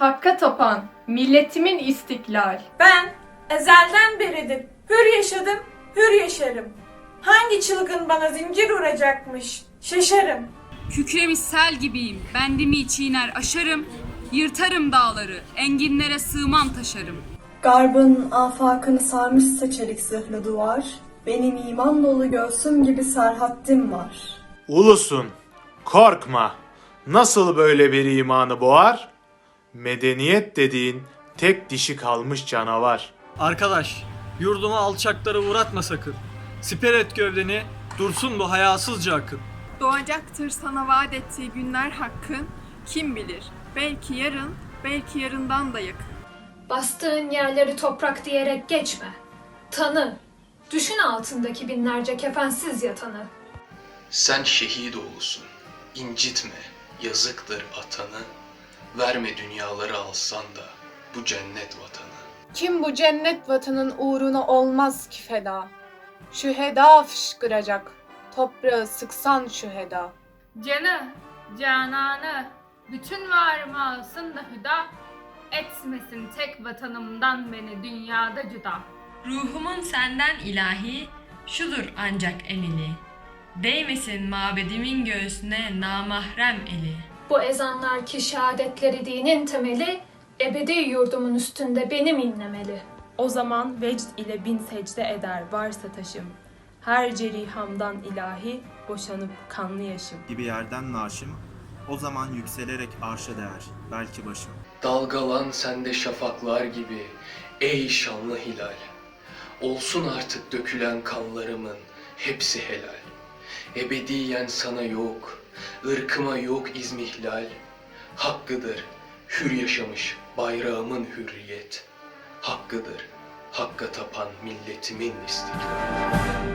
hakka tapan, milletimin istiklal. Ben ezelden beridir hür yaşadım, hür yaşarım. Hangi çılgın bana zincir vuracakmış? Şaşarım. Kükremiş sel gibiyim, bendimi çiğner aşarım, yırtarım dağları, enginlere sığmam taşarım. Garbın afakını sarmışsa çelik zırhlı duvar, benim iman dolu göğsüm gibi serhattim var. Ulusun, korkma. Nasıl böyle bir imanı boğar? Medeniyet dediğin tek dişi kalmış canavar. Arkadaş, yurduma alçakları uğratma sakın. Siper et gövdeni, dursun bu hayasızca akın. Doğacaktır sana vaat ettiği günler hakkın. Kim bilir? Belki yarın, belki yarından da yakın. Bastığın yerleri toprak diyerek geçme. Tanı. Düşün altındaki binlerce kefensiz yatanı. Sen şehit oğlusun, incitme, yazıktır atanı. Verme dünyaları alsan da bu cennet vatanı. Kim bu cennet vatanın uğruna olmaz ki feda. Şüheda fışkıracak, toprağı sıksan şüheda. Canı, cananı, bütün varımı alsın da hüda, etmesin tek vatanımdan beni dünyada cüda. Ruhumun senden ilahi, şudur ancak emili. Değmesin mabedimin göğsüne namahrem eli. Bu ezanlar ki şehadetleri dinin temeli, ebedi yurdumun üstünde benim inlemeli. O zaman vecd ile bin secde eder varsa taşım. Her cerihamdan ilahi boşanıp kanlı yaşım. gibi yerden naşım, o zaman yükselerek arşa değer, belki başım. Dalgalan sende şafaklar gibi ey şanlı hilal. Olsun artık dökülen kanlarımın hepsi helal. Ebediyen sana yok, ırkıma yok izmihlal. Hakkıdır hür yaşamış bayrağımın hürriyet. Hakkıdır hakka tapan milletimin istiklal.